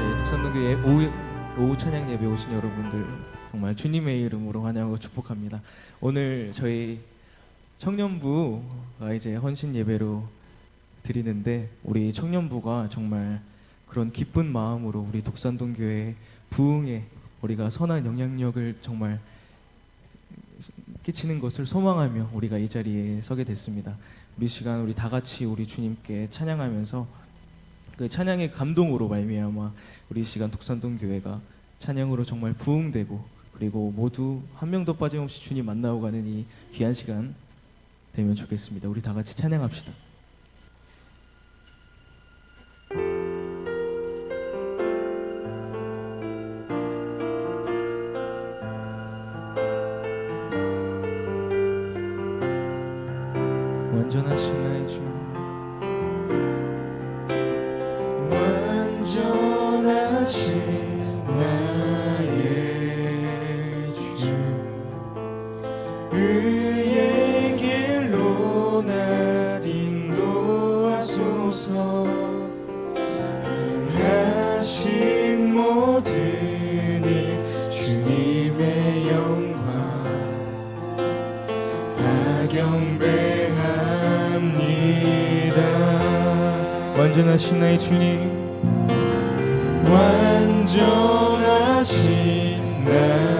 저희 독산동교회 오후, 오후 찬양 예배 오신 여러분들 정말 주님의 이름으로 환영하고 축복합니다. 오늘 저희 청년부가 이제 헌신 예배로 드리는데 우리 청년부가 정말 그런 기쁜 마음으로 우리 독산동교회 부흥에 우리가 선한 영향력을 정말 끼치는 것을 소망하며 우리가 이 자리에 서게 됐습니다. 우리 시간 우리 다 같이 우리 주님께 찬양하면서 그 찬양의 감동으로 말미암아 우리 시간 독산동 교회가 찬양으로 정말 부흥되고 그리고 모두 한 명도 빠짐없이 주님 만나고 가는 이 귀한 시간 되면 좋겠습니다. 우리 다 같이 찬양합시다. 의의 길로 날 인도하소서. 행하신 모든 일 주님의 영광 다 경배합니다. 완전하신 나의 주님? 완전하신 나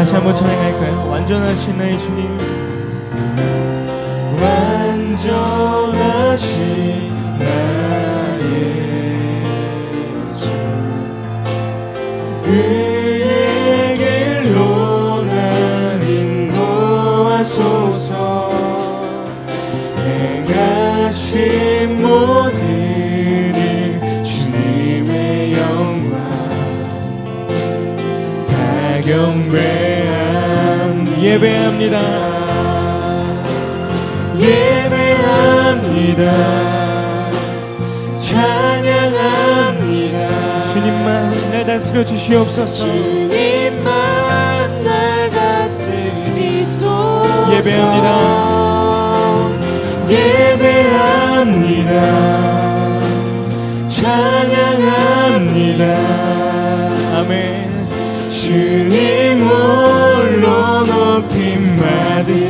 다시 한번 찬양할까요? 완전하신 나의 주님 완전하신 나의 주 예배합니다. 예배합니다. 찬양합니다. 주님만 날 다스려 주시옵소서. 주님만 날 다스리소서. 예배합니다.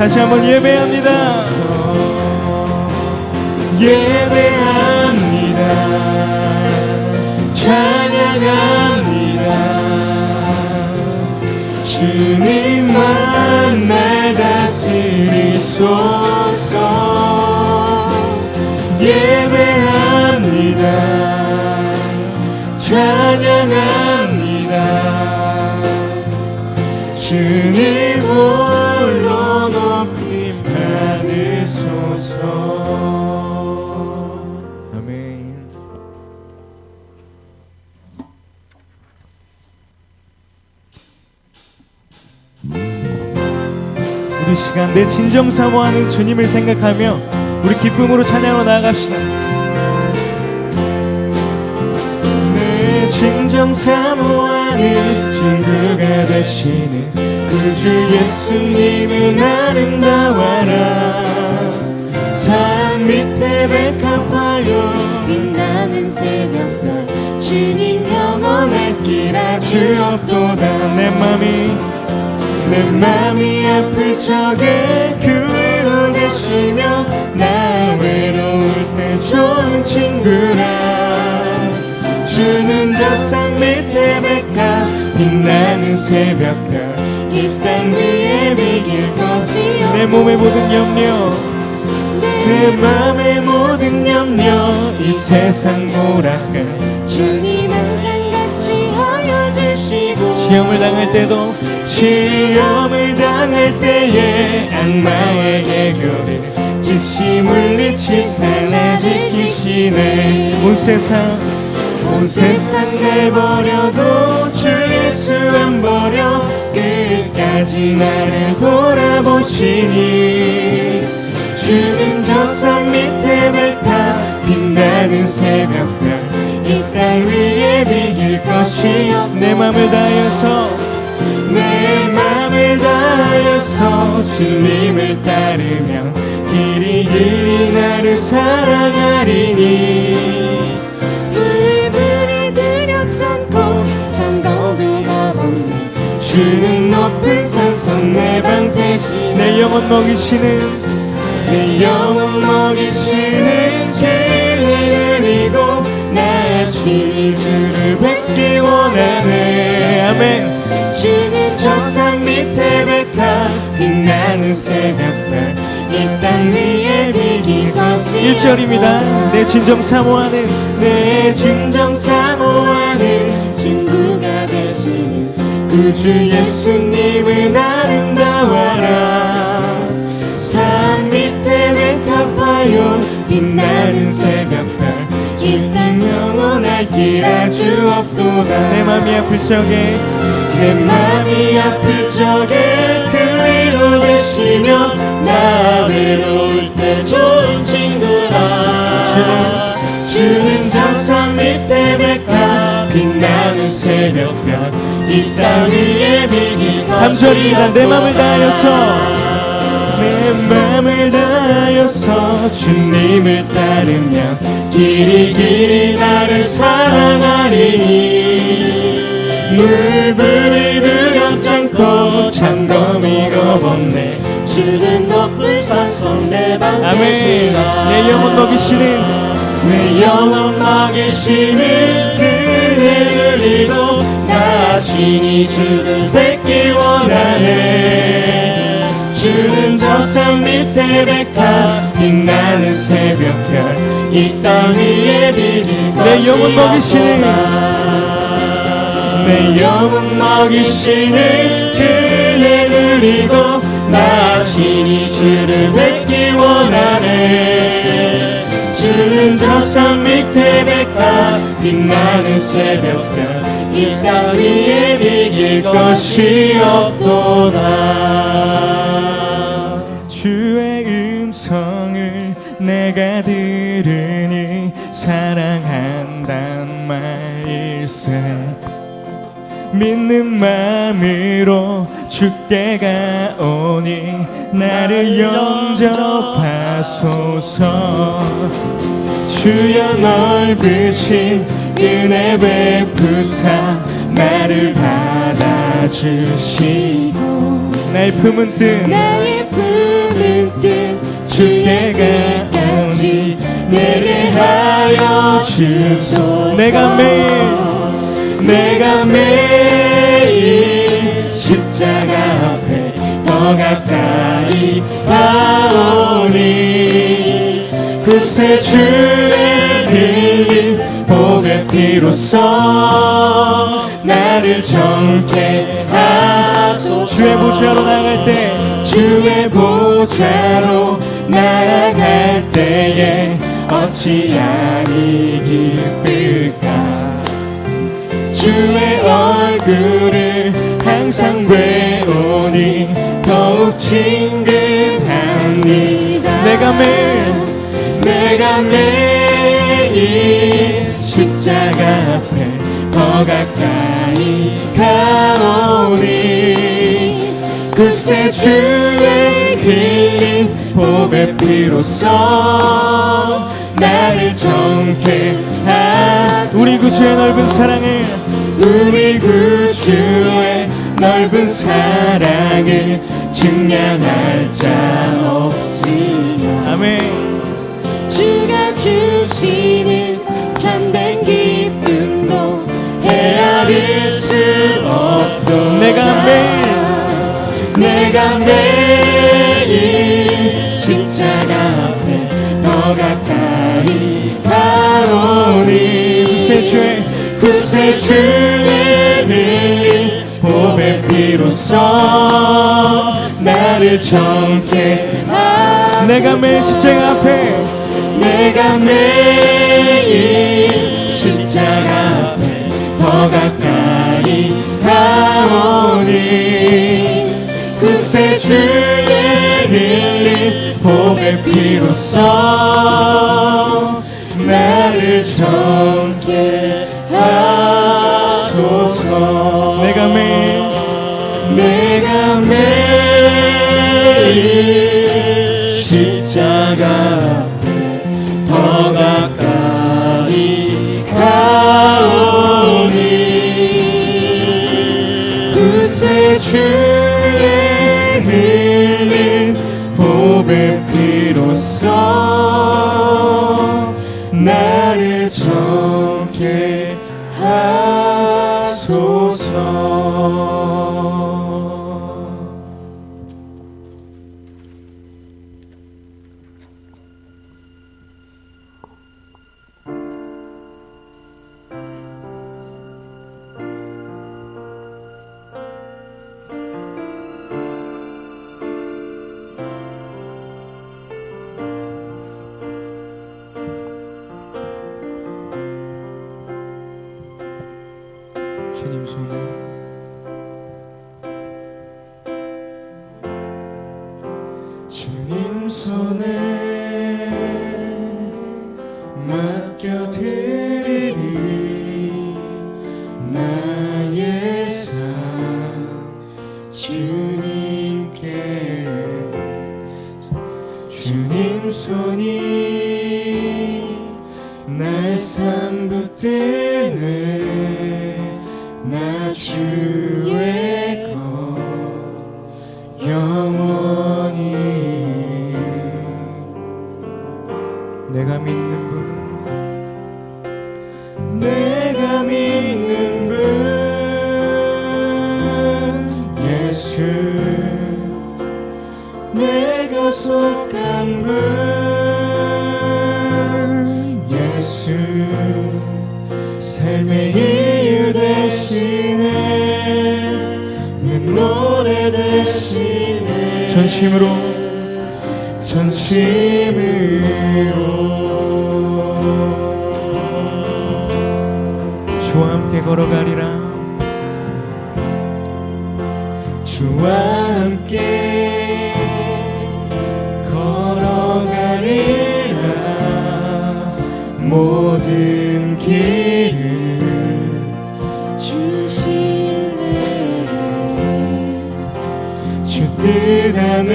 다시 한번 예배합니다. 예배합니다. 찬양합니다. 주님만 날 다스리소서. 예배합니다. 찬양합니다. 주님 시간 내 진정 사모하는 주님을 생각하며 우리 기쁨으로 찬양으로 나아갑시다. 내 진정 사모하는 친구가 되시는 구주 예수님은 아름다워라 산 밑에 백합화요 빛나는 새벽별 주님 영원할 길 아주 주옵도다 내 맘이 내 맘이 아플 적에 그 위로 되시며 나 외로울 때 좋은 친구라. 주는 저산 밑에 백합 빛나는 새벽별 이 땅 위에 비길 것이 내 몸의 모든 염려. 내 맘의 모든 염려 이 세상 모락을 주님 항상 같이 하여 주 시험을 당할 때도 시험을 당할 때에 악마의 교를 즉시 물리치 살려주시네. 온 세상 온 세상 날 버려도 주 예수 안 버려 끝까지 나를 돌아보시니. 주는 저산 밑에 백합 빛나는 새벽 내 맘을 다해서 내 맘을 다해서 주님을 따르며 길이 길이 나를 사랑하리니. 불불이 두렵지 않고 장도비가 없네 주는 높은 산성 내방 대신 내 영혼 먹이시는 내 영혼 먹이시는 죄를 그리고 나 친히 주 를 뵙기 원하네. 아멘. 주는 저산 밑에 백합 빛나는 새벽별 이땅 위에 비길 것이 1절입니다. 내 진정 사모하는 내 진정 사모하는 친구가 되시는 구주 예수님은 아름다워라. 산 밑에 백합화요 빛나는 이땅 영원할 길 아주 없도다 내 맘이 아플 적에 내 맘이 아플 적에 그 위로 되시며 나 외로울 때 좋은 친구라. 주는 저산 밑에 백합 빛나는 새벽별 이 땅 위에 비길 3절이다. 내 맘을 다하여서. 내 맘을 다하여서 주님을 따르며 길이 길이 나를 사랑하리니. 물불을 두렵지 잠dom이 겁없네. 주는 높은 산성 내방 아멘. 내 영혼 먹이시는 내 영혼 먹이시는 그를 누리고 나 친히 주를 뵙기 원하네 주는 저산 밑에 백합 빛나는 새벽별. 이 땅 위에 비길 내 영혼 먹이시는 내 영혼 먹이시는 그를 누리고 나 친히 주를 뵙기 원하네. 주는 저산 밑에 백합 빛나는 새벽별. 이 땅 위에 비길 것이 없도다 내가 들으니 사랑한단 말일세. 믿는 마음으로 주께 가오니 나를 영접하소서. 주여 넓으신 은혜 베푸사 나를 받아주시고. 나의 품은 뜻 나의 뜻 주께 가오니 내게 하여 주소서. 내가 매일 내가 매일 십자가 앞에 더 가까이 가오니 그새 주의 흘린 복의 피로써 나를 정케 하소서. 주의 보좌로 나갈 때 주의 보좌로 나아갈 때에 어찌하니 기쁠까? 주의 얼굴을 항상 배우니 더욱 친근합니다. 내가 매일 내가 매일 십자가 앞에 더 가까이 가오니 그새 주의 흘린 보배 피로써 나를 정케 하소서 우리 구주의 넓은 사랑을 우리 구주의 넓은 사랑을 증량할 자 없으나 아멘 구세 주의 흘린 보배 피로써 나를 정케 하소서. 내가 매일 십자가 앞에 내가 매일 십자가 앞에 더 가까이 가오니. 그새 주의 흘린 보배 피로써 나를 정케 그새 손이 날삶 붙드네. 나 주 분 예수 삶의 이유 되시네. 내 노래 되시네. 전심으로. 전심으로. 주와 함께 걸어가리라. 주와 모든 길을 주신네 주뜻 안에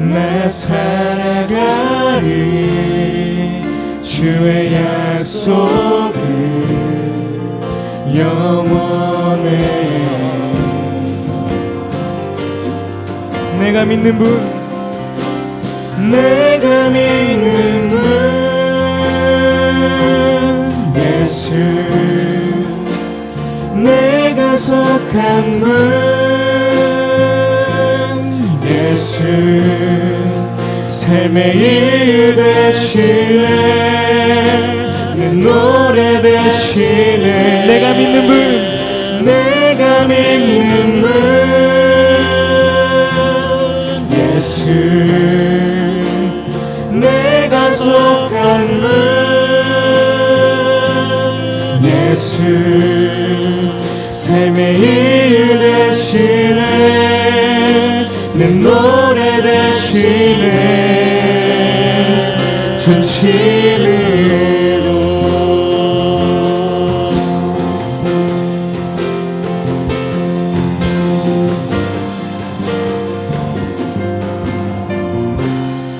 나 살아가리 주의 약속은 영원해. 내가 믿는 분 내가 믿는 삶의 이유 되시네. 내 노래 되시네. 내가 믿는 분. 내가 믿는 분. 예수 내가 속한 분. 예수 삶의 이유 되시네. 내 노래 진실으로.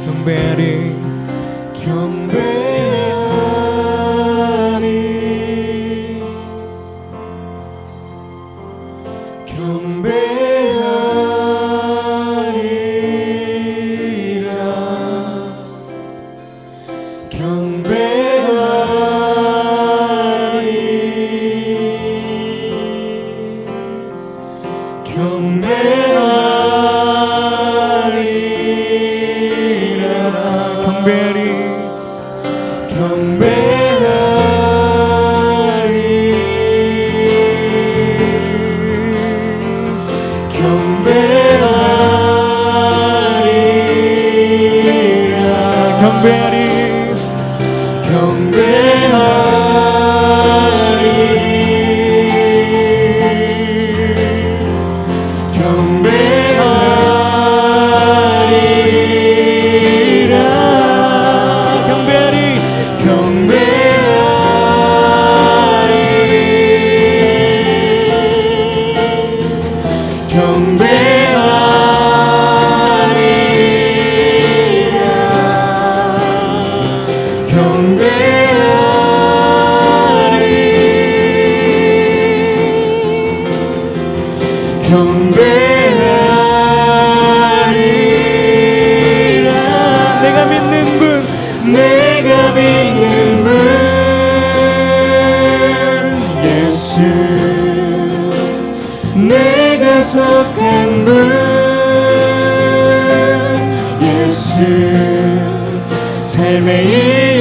경배하리. 경배하리. 경배.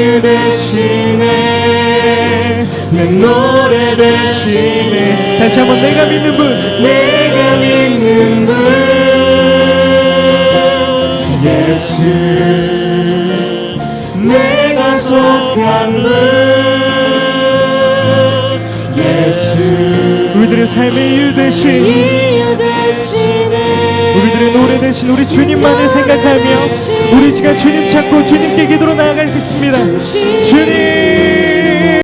이유 되시네 내 노래 되시네 다시 한번 내가 믿는 분. 내가 믿는 분. 예수 내가 속한 분. 예수 우리들의 삶의 이유 되신. 이유 되시 대신 우리 주님만을 생각하며 우리 시간 주님 찾고 주님께 기도로 나아가겠습니다. 주님